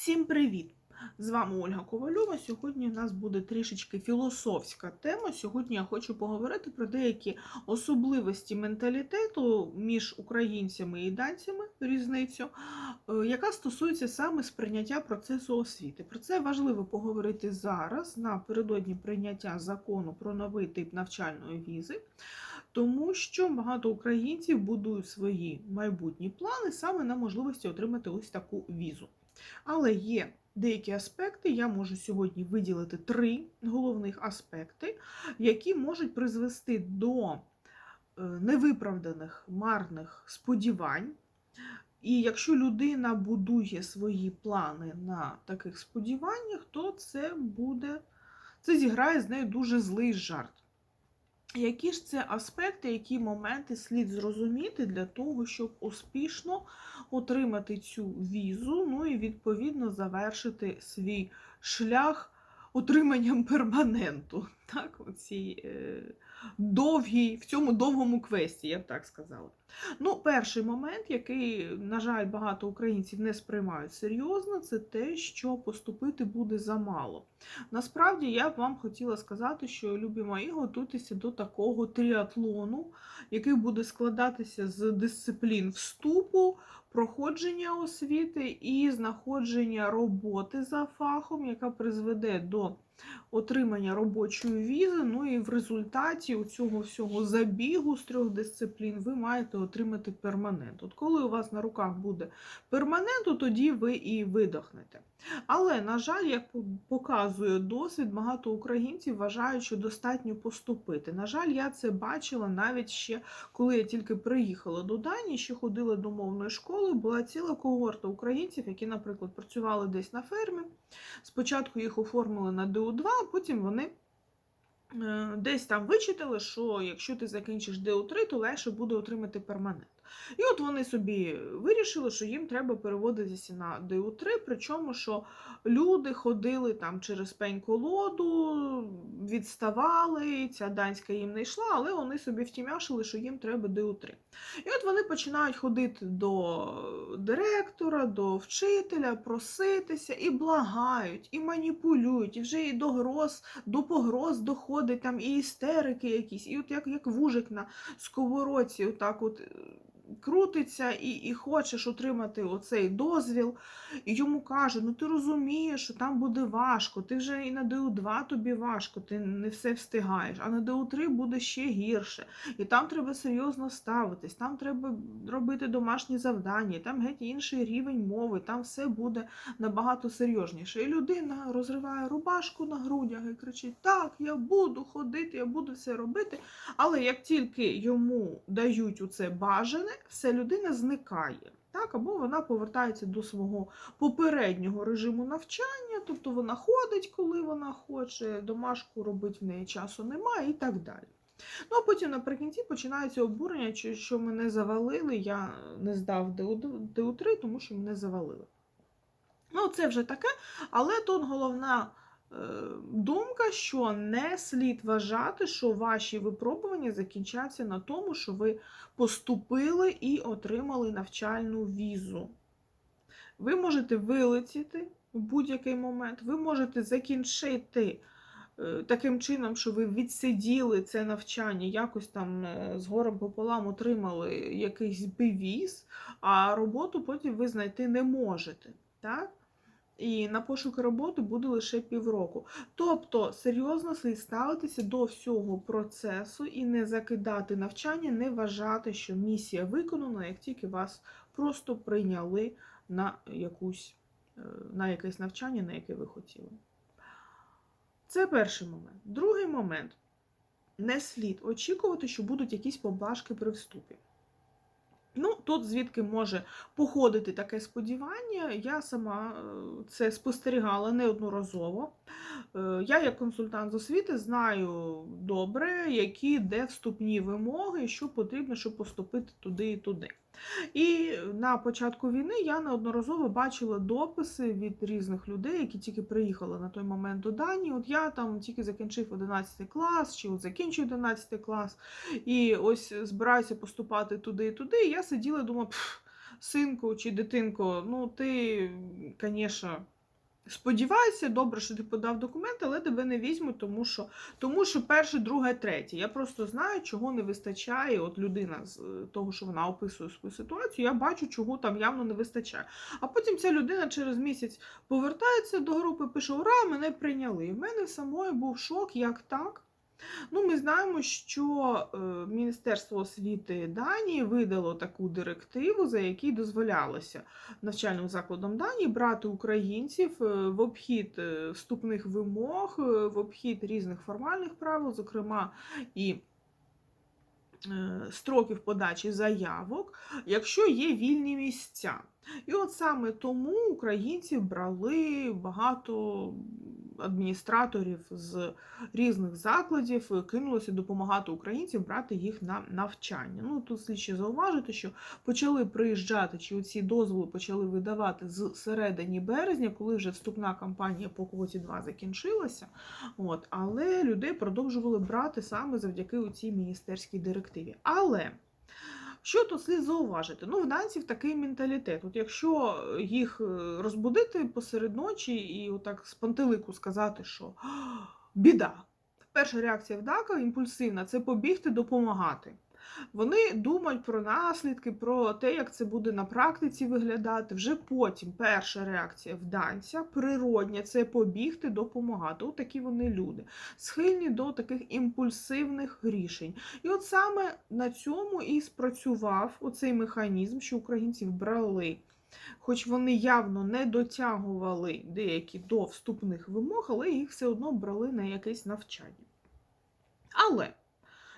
Всім привіт! З вами Ольга Ковальова. Сьогодні у нас буде трішечки філософська тема. Сьогодні я хочу поговорити про деякі особливості менталітету між українцями і данцями, різницю, е, яка стосується саме сприйняття процесу освіти. Про це важливо поговорити зараз, напередодні прийняття закону про новий тип навчальної візи. Тому що багато українців будують свої майбутні плани саме на можливості отримати ось таку візу. Але є деякі аспекти, я можу сьогодні виділити три головних аспекти, які можуть призвести до е, невиправданих марних сподівань. І якщо людина будує свої плани на таких сподіваннях, то це буде, це зіграє з нею дуже злий жарт. Які ж це аспекти, які моменти слід зрозуміти для того, щоб успішно отримати цю візу, ну і відповідно завершити свій шлях отриманням перманенту, так, оці, е, довгій, в цьому довгому квесті, я б так сказала. Ну, перший момент, який, на жаль, багато українців не сприймають серйозно, це те, що поступити буде замало. Насправді я б вам хотіла сказати, що любі мої готуйтеся до такого тріатлону, який буде складатися з дисциплін вступу, проходження освіти і знаходження роботи за фахом, яка призведе до отримання робочої візи. Ну і в результаті цього всього забігу з трьох дисциплін ви маєте отримати перманент. От коли у вас на руках буде перманент, то тоді ви і видохнете. Але, на жаль, як показує досвід, багато українців вважають, що достатньо поступити. На жаль, я це бачила навіть ще коли я тільки приїхала до Данії, ще ходила до мовної школи. Була ціла когорта українців, які, наприклад, працювали десь на фермі. Спочатку їх оформили на ДУ2, а потім вони. Е, Десь там вичитали, що якщо ти закінчиш ДУ3, то легше буде отримати перманент. І от вони собі вирішили, що їм треба переводитися на ДУ3, причому що люди ходили там через пень-колоду, відставали, ця данська їм не йшла, але вони собі втімяшили, що їм треба ДУ3. І от вони починають ходити до директора, до вчителя, проситися і благають, і маніпулюють, і вже і до гроз, до погроз доходить там і істерики якісь, і от як, як вужик на сковородці, отак от крутиться і і хочеш отримати оцей дозвіл, і йому каже: ну ти розумієш, що там буде важко, ти вже і на ДУ2 тобі важко, ти не все встигаєш, а на ДУ3 буде ще гірше. І там треба серйозно ставитись, там треба робити домашні завдання, там геть інший рівень мови, там все буде набагато серйозніше. І людина розриває рубашку на грудях і кричить: Так, я буду ходити, я буду все робити. Але як тільки йому дають у це бажане, все людина зникає. Так, або вона повертається до свого попереднього режиму навчання, тобто вона ходить, коли вона хоче, домашку робить в неї часу немає і так далі. Ну, а потім наприкінці починається обурення, що мене завалили, я не здав ДУ3, тому що мене завалили. Ну, це вже таке, але тут головна думка, що не слід вважати, що ваші випробування закінчаться на тому, що ви поступили і отримали навчальну візу. Ви можете вилетіти в будь-який момент, ви можете закінчити е, таким чином, що ви відсиділи це навчання, якось там е, з горем пополам отримали якийсь бивіз, а роботу потім ви знайти не можете. Так? І на пошук роботи буде лише півроку. Тобто серйозно слід ставитися до всього процесу і не закидати навчання, не вважати, що місія виконана, як тільки вас просто прийняли на, якусь, е, на якесь навчання, на яке ви хотіли. Це перший момент. Другий момент. Не слід очікувати, що будуть якісь поблажки при вступі. Ну, тут звідки може походити таке сподівання, я сама е, це спостерігала неодноразово. Е, Я, як консультант з освіти, знаю добре, які де вступні вимоги, що потрібно, щоб поступити туди і туди. І на початку війни я неодноразово бачила дописи від різних людей, які тільки приїхали на той момент до Данії. От я там тільки закінчив 11 клас, чи от закінчую 11 клас, і ось збираюся поступати туди і туди. І я сиділа і думала, синку чи дитинко, ну ти, звісно, сподівайся, добре, що ти подав документи, але тебе не візьмуть, тому що, тому що перше, друге, третє. Я просто знаю, чого не вистачає. От людина з е, того, що вона описує свою ситуацію, я бачу, чого там явно не вистачає. А потім ця людина через місяць повертається до групи, пише: Ура, мене прийняли. В мене самої був шок, як так. Ну, ми знаємо, що е, Міністерство освіти Данії видало таку директиву, за якій дозволялося навчальним закладам Данії брати українців е, в обхід е, вступних вимог, в обхід різних формальних правил, зокрема і строків подачі заявок, якщо є вільні місця. І от саме тому українці брали багато адміністраторів з різних закладів, е, кинулося допомагати українцям брати їх на навчання. Ну тут слід ще зауважити, що почали приїжджати, чи ці дозволи почали видавати з середині березня, коли вже вступна кампанія по квоті 2 закінчилася. От, але людей продовжували брати саме завдяки цій міністерській директиві. Але що тут слід зауважити? Ну, в данців такий менталітет. От якщо їх е, розбудити посеред ночі і отак з пантелику сказати, що біда. Перша реакція в дака імпульсивна це побігти допомагати. Вони думають про наслідки, про те, як це буде на практиці виглядати. Вже потім перша реакція в данця, природня, це побігти, допомагати. От такі вони люди, схильні до таких імпульсивних рішень. І от саме на цьому і спрацював оцей механізм, що українців брали. Хоч вони явно не дотягували деякі до вступних вимог, але їх все одно брали на якесь навчання. Але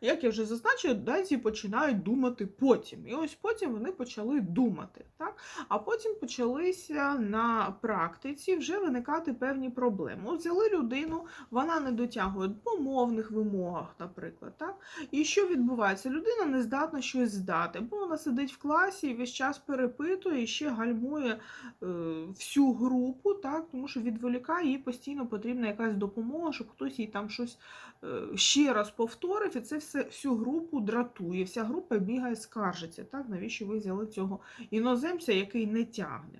як я вже зазначила, данці починають думати потім. І ось потім вони почали думати. Так? А потім почалися на практиці вже виникати певні проблеми. Взяли людину, вона не дотягує по мовних вимогах, наприклад. Так? І що відбувається? Людина не здатна щось здати, бо вона сидить в класі і весь час перепитує і ще гальмує е, всю групу, так? тому що відволікає, їй постійно потрібна якась допомога, щоб хтось їй там щось ще раз повторив, і це все, всю групу дратує. Вся група бігає, скаржиться. Так? Навіщо ви взяли цього іноземця, який не тягне?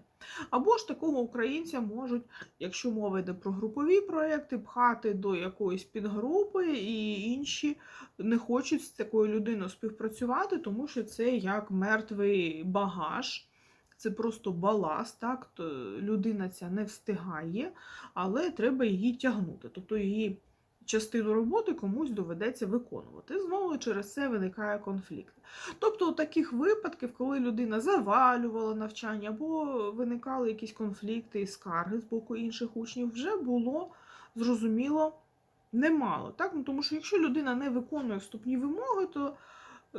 Або ж такого українця можуть, якщо мова йде про групові проекти, пхати до якоїсь підгрупи, і інші не хочуть з такою людиною співпрацювати, тому що це як мертвий багаж. Це просто баласт, так? Людина ця не встигає, але треба її тягнути. Тобто її частину роботи комусь доведеться виконувати. Знову через це виникає конфлікт. Тобто, у таких випадків, коли людина завалювала навчання або виникали якісь конфлікти і скарги з боку інших учнів, вже було зрозуміло немало. Так? Ну, тому що якщо людина не виконує вступні вимоги, то е,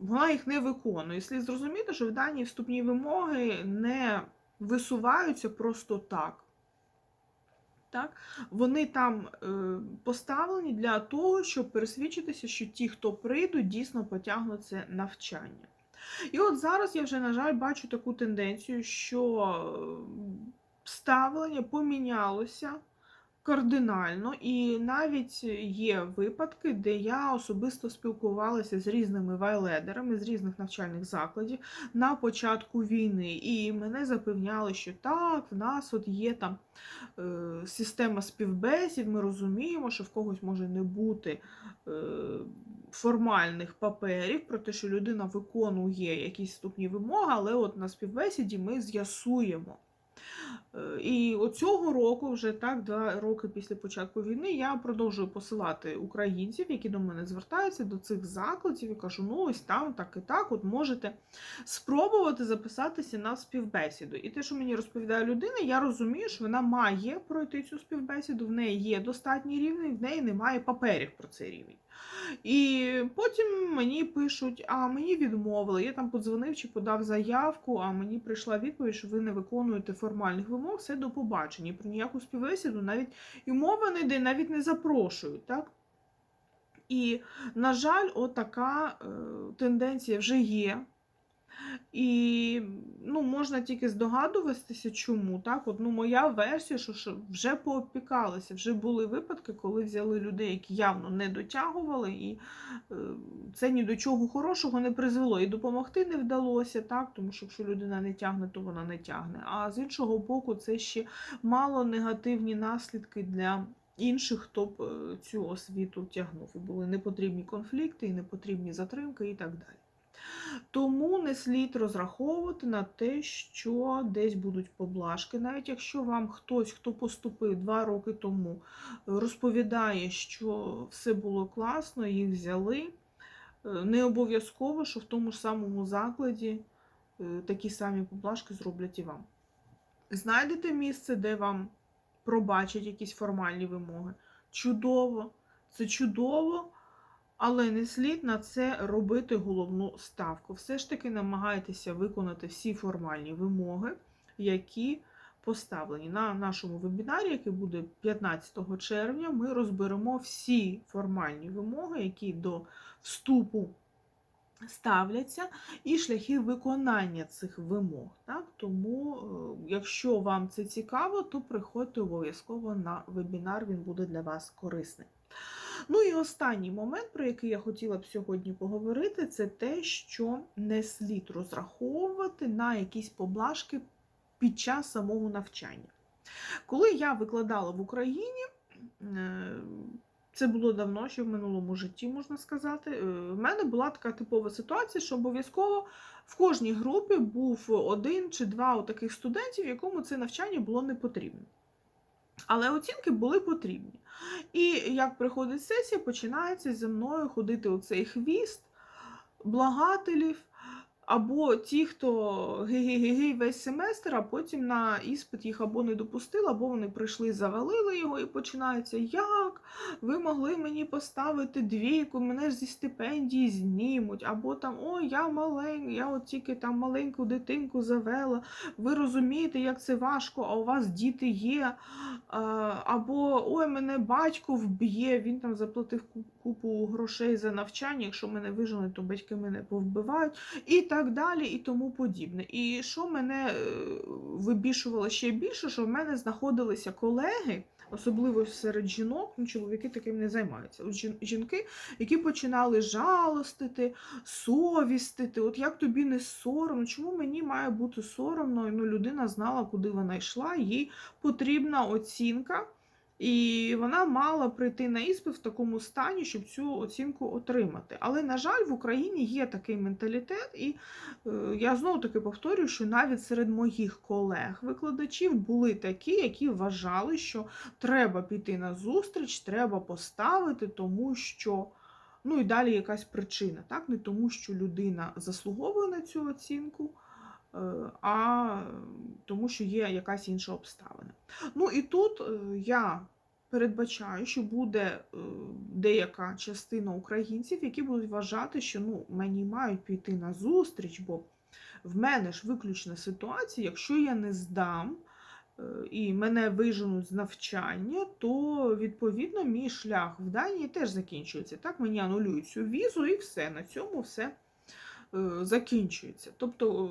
вона їх не виконує. І слід зрозуміти, що в дані вступні вимоги не висуваються просто так. Так? Вони там е, поставлені для того, щоб пересвідчитися, що ті, хто прийдуть, дійсно потягнуть це навчання. І от зараз я вже, на жаль, бачу таку тенденцію, що е, ставлення помінялося кардинально, і навіть є випадки, де я особисто спілкувалася з різними вайледерами з різних навчальних закладів на початку війни, і мене запевняли, що так, в нас от є там е, система співбесід, ми розуміємо, що в когось може не бути е, формальних паперів про те, що людина виконує якісь ступні вимоги, але от на співбесіді ми з'ясуємо. Е, І оцього року, вже так, два роки після початку війни, я продовжую посилати українців, які до мене звертаються до цих закладів і кажу: ну ось там так і так, от можете спробувати записатися на співбесіду. І те, що мені розповідає людина, я розумію, що вона має пройти цю співбесіду, в неї є достатній рівень, в неї немає паперів про цей рівень. І потім мені пишуть, а мені відмовили. Я там подзвонив чи подав заявку, а мені прийшла відповідь, що ви не виконуєте формальних вимог, все до побачення. І про ніяку співбесіду навіть і мова не йде, навіть не запрошують. так? І, на жаль, отака е, тенденція вже є. І ну, можна тільки здогадуватися, чому. Так? От, ну, моя версія, що, вже поопікалися, вже були випадки, коли взяли людей, які явно не дотягували, і е, це ні до чого хорошого не призвело. І допомогти не вдалося, так? тому що якщо людина не тягне, то вона не тягне. А з іншого боку, це ще мало негативні наслідки для. Інших, хто б е, цю освіту тягнув, і були непотрібні конфлікти, і непотрібні затримки, і так далі. Тому не слід розраховувати на те, що десь будуть поблажки. Навіть якщо вам хтось, хто поступив два роки тому, розповідає, що все було класно, їх взяли. е, Не обов'язково, що в тому ж самому закладі е, такі самі поблажки зроблять і вам. Знайдете місце, де вам пробачать якісь формальні вимоги. Чудово, це чудово. Але не слід на це робити головну ставку. Все ж таки намагайтеся виконати всі формальні вимоги, які поставлені. На нашому вебінарі, який буде 15 червня, ми розберемо всі формальні вимоги, які до вступу ставляться, і шляхи виконання цих вимог. Так? Тому, е, якщо вам це цікаво, то приходьте обов'язково на вебінар, він буде для вас корисний. Ну і останній момент, про який я хотіла б сьогодні поговорити, це те, що не слід розраховувати на якісь поблажки під час самого навчання. Коли я викладала в Україні, е, це було давно, ще в минулому житті, можна сказати. е, В мене була така типова ситуація, що обов'язково в кожній групі був один чи два таких студентів, якому це навчання було не потрібно. Але оцінки були потрібні. І як приходить сесія, починається зі мною ходити оцей хвіст благателів, або ті, хто ге-ге-ге весь семестр, а потім на іспит їх або не допустили, або вони прийшли, завалили його, і починається, як ви могли мені поставити двійку, мене ж зі стипендії знімуть, або там ой, я маленький, я от тільки там маленьку дитинку завела. Ви розумієте, як це важко, а у вас діти є. Або ой, мене батько вб'є, він там заплатив купу грошей за навчання, якщо мене виженуть, то батьки мене повбивають, і так далі, і тому подібне. І що мене е, вибішувало ще більше, що в мене знаходилися колеги. Особливо серед жінок, ну чоловіки таким не займаються. От жінки, які починали жалостити, совістити. От як тобі не соромно, чому мені має бути соромно? Ну, людина знала, куди вона йшла, їй потрібна оцінка, і вона мала прийти на іспит в такому стані, щоб цю оцінку отримати. Але, на жаль, в Україні є такий менталітет, і е, я знову таки повторюю, що навіть серед моїх колег-викладачів були такі, які вважали, що треба піти на зустріч, треба поставити, тому що. Ну і далі якась причина, так? Не тому, що людина заслуговує на цю оцінку, а тому, що є якась інша обставина. Ну і тут е, я передбачаю, що буде е, деяка частина українців, які будуть вважати, що ну, мені мають піти на зустріч, бо в мене ж виключна ситуація, якщо я не здам. е, І мене виженуть з навчання, то відповідно мій шлях в Данії теж закінчується. Так, мені анулюють цю візу і все. На цьому все е, закінчується. Тобто е,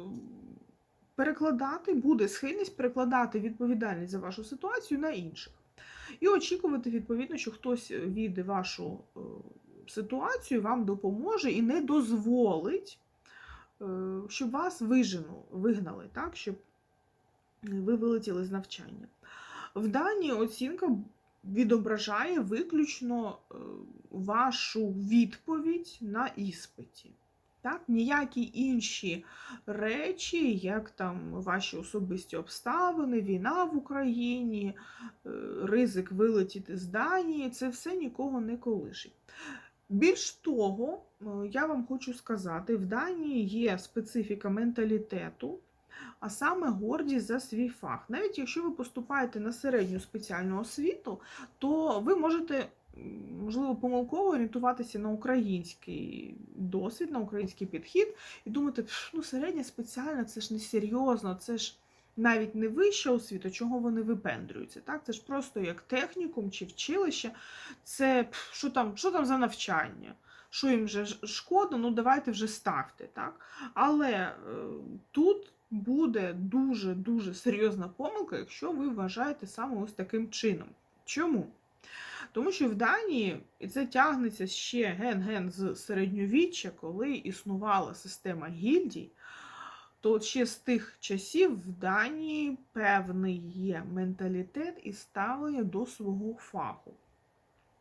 перекладати буде схильність перекладати відповідальність за вашу ситуацію на інших. І очікувати, відповідно, що хтось віде вашу е, ситуацію, вам допоможе і не дозволить, е, щоб вас вижену, вигнали, так, щоб ви вилетіли з навчання. В Данії оцінка відображає виключно е, вашу відповідь на іспиті. Так, ніякі інші речі, як там ваші особисті обставини, війна в Україні, е, ризик вилетіти з Данії, це все нікого не колишить. Більш того, е, я вам хочу сказати, в Данії є специфіка менталітету, а саме гордість за свій фах. Навіть якщо ви поступаєте на середню спеціальну освіту, то ви можете, можливо, помилково орієнтуватися на український досвід, на український підхід і думати, «Пш, ну середня спеціальна, це ж не серйозно, це ж навіть не вища освіта, чого вони випендрюються. Так? Це ж просто як технікум чи вчилище, це що там, що там за навчання. що їм вже шкода, ну давайте вже ставте. Так? Але е, тут буде дуже-дуже серйозна помилка, якщо ви вважаєте саме ось таким чином. Чому? Тому що в Данії, і це тягнеться ще ген-ген з середньовіччя, коли існувала система гільдій, то ще з тих часів в Данії певний є менталітет і ставлення до свого фаху.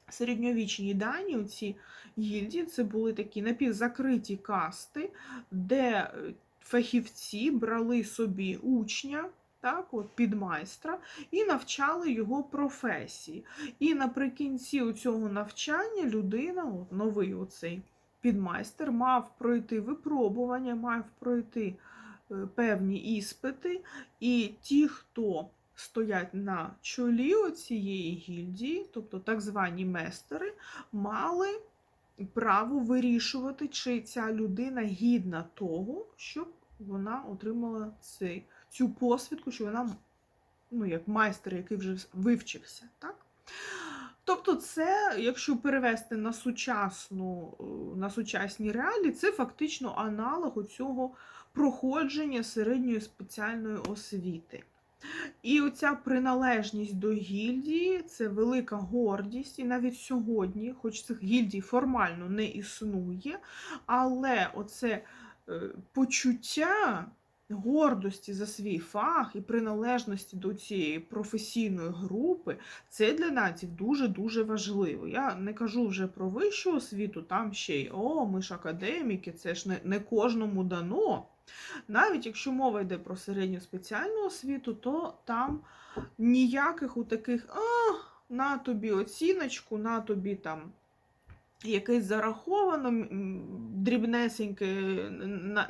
Середньовічній Данії ці гільдії це були такі напівзакриті касти, де е, фахівці брали собі учня, так, от, підмайстра, і навчали його професії. І наприкінці цього навчання людина, от, новий оцей підмайстер, мав пройти випробування, мав пройти е, певні іспити, і ті, хто стоять на чолі цієї гільдії, тобто так звані местери, мали право вирішувати, чи ця людина гідна того, щоб вона отримала цей, цю посвідку, що вона ну, як майстер, який вже вивчився. Так? Тобто, це, якщо перевести на сучасну, е, на сучасні реалії, це фактично аналог цього проходження середньої спеціальної освіти. І оця приналежність до гільдії це велика гордість. І навіть сьогодні, хоч цих гільдій формально не існує, але оце е, почуття гордості за свій фах і приналежності до цієї професійної групи, це для наців дуже-дуже важливо. Я не кажу вже про вищу освіту, там ще й о, ми ж академіки, це ж не, не кожному дано. Навіть якщо мова йде про середню спеціальну освіту, то там ніяких у таких а, на тобі оціночку, на тобі там якесь зараховано дрібнесеньке,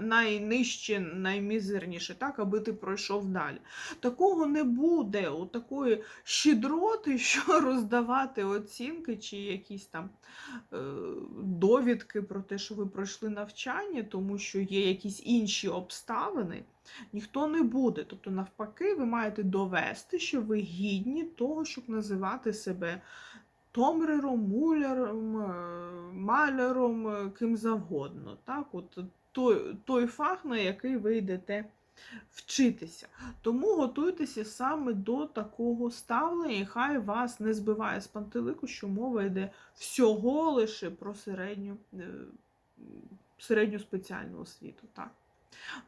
найнижче, наймізерніше, так, аби ти пройшов далі. Такого не буде, у такої щедроти, що роздавати оцінки чи якісь там е, довідки про те, що ви пройшли навчання, тому що є якісь інші обставини, ніхто не буде. Тобто, навпаки, ви маєте довести, що ви гідні того, щоб називати себе томрером, муляром, е, маляром, е, ким завгодно. Так? От той, той фах, на який ви йдете вчитися. Тому готуйтеся саме до такого ставлення, і хай вас не збиває з пантелику, що мова йде всього лише про середню, е, середню спеціальну освіту. Так?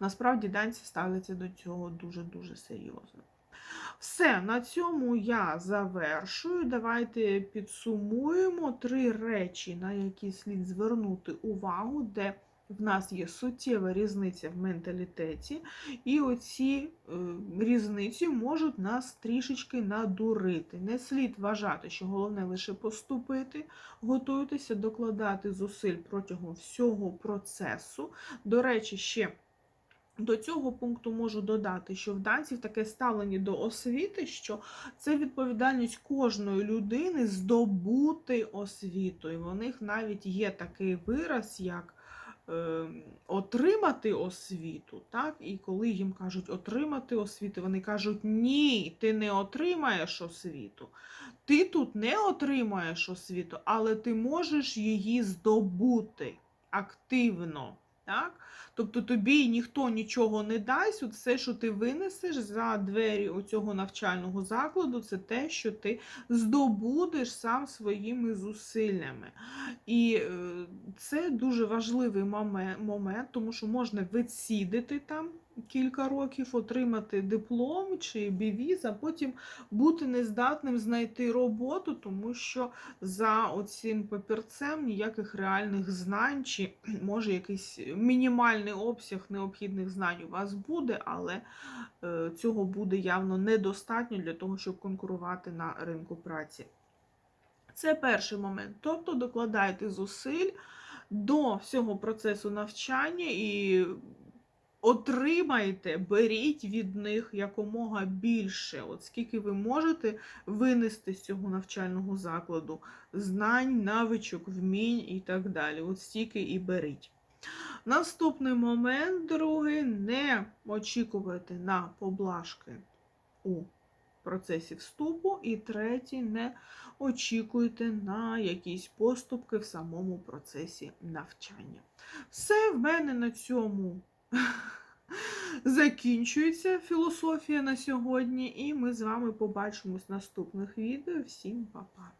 Насправді данці ставляться до цього дуже-дуже серйозно. Все, на цьому я завершую. Давайте підсумуємо три речі, на які слід звернути увагу, де в нас є суттєва різниця в менталітеті, і оці е, різниці можуть нас трішечки надурити. Не слід вважати, що головне лише поступити, готуйтеся докладати зусиль протягом всього процесу. До речі, ще. До цього пункту можу додати, що в данців таке ставлення до освіти, що це відповідальність кожної людини здобути освіту. І в них навіть є такий вираз, як е, отримати освіту. Так? І коли їм кажуть отримати освіту, вони кажуть, ні, ти не отримаєш освіту. Ти тут не отримаєш освіту, але ти можеш її здобути активно. Так? Тобто тобі ніхто нічого не дасть, от все, що ти винесеш за двері оцього навчального закладу, це те, що ти здобудеш сам своїми зусиллями. І е, це дуже важливий момент, тому що можна відсідити там кілька років, отримати диплом чи бівіз, а потім бути нездатним знайти роботу, тому що за оцим папірцем ніяких реальних знань, чи може якийсь мінімальний обсяг необхідних знань у вас буде, але е, цього буде явно недостатньо для того, щоб конкурувати на ринку праці. Це перший момент. Тобто докладайте зусиль до всього процесу навчання і отримайте, беріть від них якомога більше, от скільки ви можете винести з цього навчального закладу знань, навичок, вмінь і так далі. От стільки і беріть. Наступний момент, другий, не очікувати на поблажки у процесі вступу. І третій, не очікуйте на якісь поступки в самому процесі навчання. Все в мене на цьому закінчується філософія на сьогодні, і ми з вами побачимось в наступних відео. Всім па-па!